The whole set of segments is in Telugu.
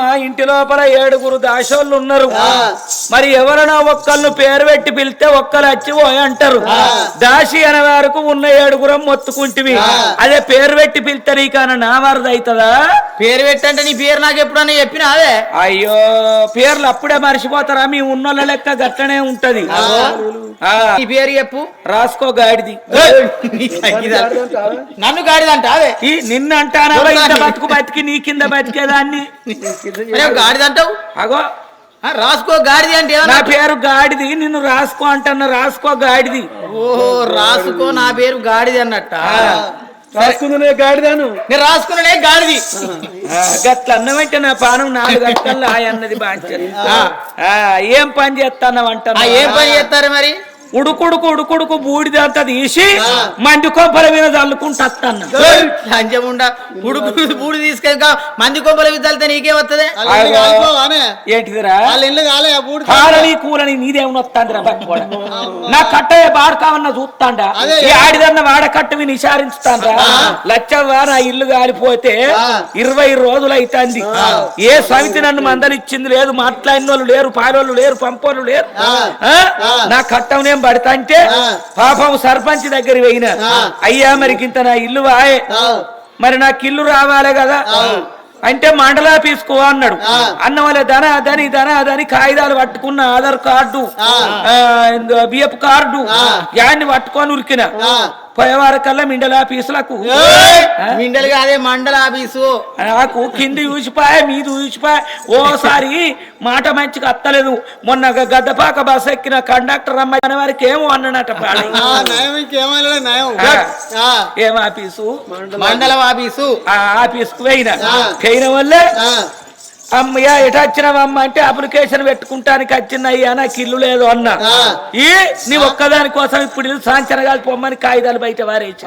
మా ఇంటి లోపల ఏడుగురు దాసోళ్ళు ఉన్నారు. మరి ఎవరైనా ఒక్కళ్ళు పేరు పెట్టి పిలిస్తే ఒక్కరు వచ్చి పోయి అంటారు. దాసి అనే వరకు ఉన్న ఏడుగురం మొత్తుకుంటివి. అదే పేరు పెట్టి పిలిస్తే నీకన్నా నా వారది అవుతుందా పేరు పెట్టంటే నీ పేరు నాకు ఎప్పుడన్నా చెప్పినా అదే అయ్యో పేర్లు అప్పుడే మర్చిపోతారా? మీ ఉన్నోళ్ళ లెక్క గట్లనే ఉంటది. నీ పేరు చెప్పు. రాసుకో గాడిది. నన్ను గాడిదంట అదే ఈ నిన్న అంటానా? బతుకు బతికి నీ కింద బతికేదాన్ని? అరే గాడిదంటావు అగో. రాసుకో గాడిది అంటే నా పేరు గాడిది నిన్ను రాసుకో అంటున్నా రాసుకో గాడిది. ఓహో రాసుకో నా పేరు గాడిది అన్నట్ట. రాసుకుందనే గాడిదాను. నేను రాసుకున్నానే గాడిది. గట్ల అన్నమంటే నా పానం నాలుగు గంటల్లో అన్నది ఆ, ఏం పని చేస్తానవ్ ఆ, అంటున్నా ఏం పని చేస్తారు మరి? ఉడుకుడుకు ఉడుకుడుకు బూడిదంతా తీసి మంది కొబ్బరి మీద చల్లుకుంటా అత్తన్న లంచముండ. ఉడుకు బూడి తీసుకెళ్ళి మంది కొమ్మల విద్యాలతో నీకే వస్తుంది? ఏంటిదిరా? వాళ్ళ ఇల్లు కాలే ఆ బూడి కాలని కూలని నీదేమనొస్తాందిరా నా కట్టయ్య బార్ కావన్న చూస్తాండా. ఈ ఆడిదన్న వాడ కట్టవి నిషారించుతాండ్రా లచ్చవ్వ నా ఇల్లు కాలిపోతే ఇరవై రోజులు అవుతుంది ఏ సమితి నన్ను మందలిచ్చింది లేదు మాట్లాడిన వాళ్ళు లేరు పాలోళ్ళు లేరు పంపోళ్ళు లేరు? నా కట్టం నేను పడతా అంటే పాపం సర్పంచ్ దగ్గర పోయిన అయ్యా మరికింత నా ఇల్లు వాయే. మరి నాకు ఇల్లు రావాలి కదా. అంటే మండలాఫీసుకో అన్నాడు. అన్న వాళ్ళ ధన ధని ధన ధని కాగితాలు పట్టుకున్న ఆధార్ కార్డు బిఎఫ్ కార్డు యాన్ని పట్టుకొని ఉరికిన. పోయేవారి కల్లా మిండల ఆఫీసులకు. మిండలుగా అదే మండల ఆఫీసు. నాకు కింది చూసిపోయా మీద చూసిపోయా ఓసారి మాట మంచిగా అత్తలేదు. మొన్న గద్దపాక బస్ ఎక్కిన కండక్టర్ అమ్మాయి అనే వారికి ఏమో. ఆ, ఏం ఆఫీసు? మండల ఆఫీసు. ఆ ఆఫీస్కు పోయిన. పోయిన వల్లే. అమ్మయ్య ఎటు వచ్చినావమ్మ అంటే అప్లికేషన్ పెట్టుకుంటానికి వచ్చిందయ్యా నాకు ఇల్లు లేదు అన్న. ఈ నీ ఒక్కదాని కోసం ఇప్పుడు ఇల్లు సాంచన కాదు పొమ్మని కాగితాలు బయట వారేసి.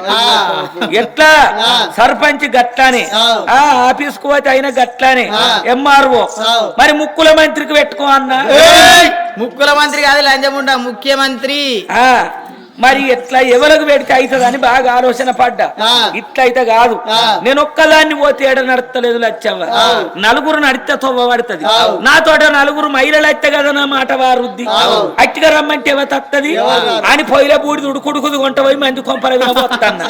ఎట్లా? సర్పంచ్ గట్లానే. ఆ. ఆఫీస్కు పోతే అయినా గట్లానే. ఎంఆర్ఓ. మరి ముక్కుల మంత్రికి పెట్టుకో అన్న. ముక్కుల మంత్రి కాదు లంచముండ ముఖ్యమంత్రి. ఆ. మరి ఎట్లా ఎవరికి పెడితే అవుతుందని బాగా ఆలోచన పడ్డా. ఇట్లయితే కాదు. నేను ఒక్కదాన్ని పోతే ఏడ నడతలేదు లచ్చవ్వ. నలుగురు నడితే తొవ్వ పడుతుంది. నాతోట నలుగురు మహిళలు అయితే కదా నా మాట వారుద్ది. అట్టిగా రమ్మంటే ఎవరు తత్తది? అని పొయ్యిల బూడిది ఉడుకుడుకుది కొంట పోయి మంది కొంపల పోతాన్న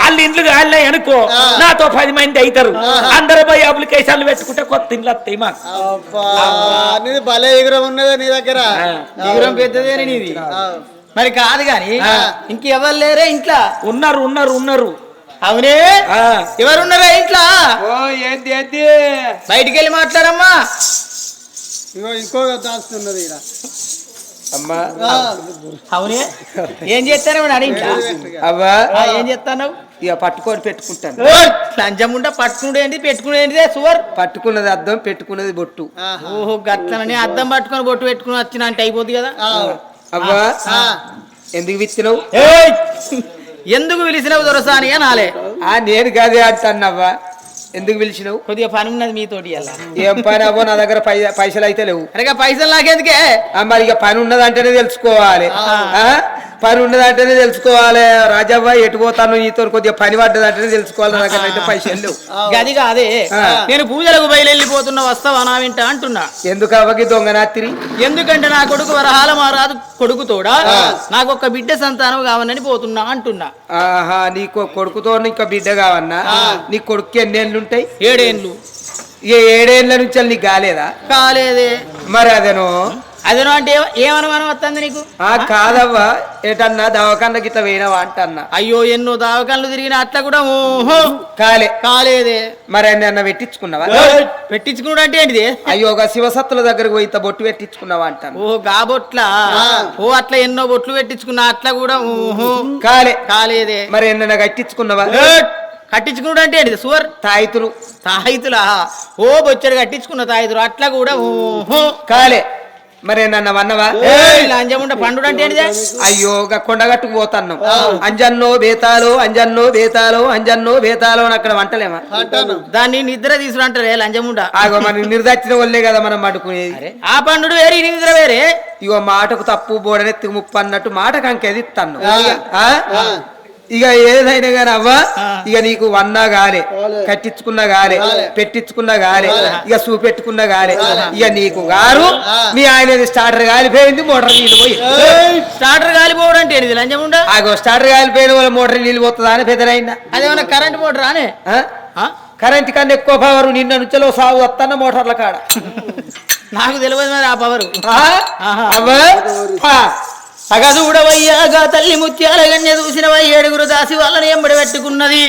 వాళ్ళు ఇండ్లు కాళ్ళ అనుకో. నాతో పది మంది అవుతారు అందరూ పోయి అప్లికేషన్లు పెట్టుకుంటే కొత్త ఇండ్లు వస్తాయి మాకు. భలే ఎగురం ఉన్నదే నీ దగ్గర. వివరం పెద్దదేని నీది. మరి కాదు గాని ఇంకెవరు లేరే ఇంట్లో? ఉన్నారు ఉన్నారు ఉన్నారు. అవునే? ఎవరున్నారా ఇంట్లో? ఓ ఏంది ఏంది? బయటికి వెళ్ళి మాట్లాడమ్మా. ఇగో ఇంకో దాస్తున్నది. అమ్మా. అవునే? ఏం చేస్తాను ఇంట్లో? అవ్వా. ఆ, ఏం చేస్తాను ఇక పట్టుకొని పెట్టుకుంటాను. లంచముండ పట్టుకునేది ఏంటి పెట్టుకునేది సువర్? పట్టుకున్నది అద్దం పెట్టుకున్నది బొట్టు. ఓహో గట్లనని అద్దం పట్టుకొని బొట్టు పెట్టుకుని వచ్చిన అంటే అయిపోద్ది కదా? ఆ. ఎందుకు విచ్చినావు ఎందుకు పిలిచినవు దొరసాని అనాలే. ఆ నేను కాదే ఆడుతానవ్వా ఎందుకు పిలిచినావు? కొద్దిగా పని ఉన్నది మీతోటి అలా. ఏం పని అవ్వో నా దగ్గర పైసలు అయితే లేవు. అరే పైసలు నాకెందుకే? మరి ఇక పని ఉన్నదంటేనే తెలుసుకోవాలి. ఆ? పని ఉన్నదంటేనే తెలుసుకోవాలి. రాజవ్వ ఎటు పోతాను? నీతో కొద్దిగా పని పడ్డదంటేనే తెలుసుకోవాలి. నా అయితే పైసలు లేవు. గది కాదే. నేను పూజలకు బయలుపోతున్నా వస్తావా నా వెంట అంటున్నా. ఎందుకు అవ్వకి దొంగ నాత్రి ఎందుకంటే నా కొడుకు వరహాల మారాదు కొడుకు తోడా? నాకు ఒక బిడ్డ సంతానం కావాలని పోతున్నా అంటున్నా. ఆహా నీకు కొడుకుతో ఇంకా బిడ్డ కావన్నా? నీ కొడుకు ఎన్ని ఏళ్ళు ఉంటాయి ఇక ఏడేళ్ళ నుంచి నీకు కాలేదా? కాలేదే. మరి అదేనో? అదేనో అంటే ఏమనుమానం వస్తుంది నీకు? ఆ కాదవ్వా. ఏటన్నా దవాఖాన గిట్ల వేయనవా అంటన్నా. అయ్యో ఎన్నో దావకాళ్ళు తిరిగిన అట్లా కూడా ఓహో! కాలే. కాలేదే. మరి అన్న పెట్టించుకున్నావా? పెట్టించుకున్నాడు అంటే ఏంటిది? అయ్యో ఒక శివసత్తుల దగ్గరకు పోయి బొట్టు పెట్టించుకున్నావా అంటాను ఓ గాబొట్ల ఓ అట్లా ఎన్నో బొట్లు పెట్టించుకున్నా అట్లా కూడా ఓహో! కాలే. కాలేదే. మరి ఎన్న కట్టించుకున్నావా? కట్టించుకున్నాడు అంటే ఏంటిది సువర్? తాయితులు. తాయితులా? ఓ బొచ్చడు కట్టించుకున్న తాయితులు అట్లా కూడా ఓహో! కాలే. మరి నన్న వన్నవా లంజముండ పండు అంటే అయ్యో కొండగట్టుకు పోతాను అంజన్నో బేతాలో అంజన్నో బేతాలో అంజన్నో బేతాలో అని అక్కడ వంటలేమా? అంటాను. దాన్ని నిద్ర తీసుడు అంటారే లంజముండ. ఆగో మన నిర్దచ్చిన వాళ్ళే కదా మనం పడుకునేది. ఆ పండు వేరే నిద్ర వేరే. ఇగో మాటకు తప్పు బోడనెత్తి ముప్పు అన్నట్టు మాటకు అంకెది ఇస్తాను ఇక ఏదైనా కానీ అవ్వ ఇక నీకు వన్నా గాలే కట్టించుకున్నా గాలే పెట్టించుకున్నా గాలే ఇక చూపెట్టుకున్నా గాలే ఇక నీకు గారు మీ ఆయన స్టార్టర్ కాలిపోయింది మోటార్ నీళ్ళు పోయి. స్టార్టర్ కాలిపోవడం అంటే ఇది లంచం ఉండ ఆగో స్టార్టర్ కాలిపోయిన వాళ్ళ మోటార్ నీళ్ళు పోతుందా అని పెద్దలైందా అదేమన్నా కరెంట్ మోటార్ ఆ? కరెంట్ కన్నా ఎక్కువ పవర్ నిన్న నుంచలో సాగు వస్తున్న మోటార్ల కాడ. నాకు తెలియదు మరి ఆ పవరు? అవ్వ? ఆ. తల్లి ముత్యాల గన్య చూసిన ఏడుగురు దాసి వాళ్ళని ఎంబడి పెట్టుకున్నది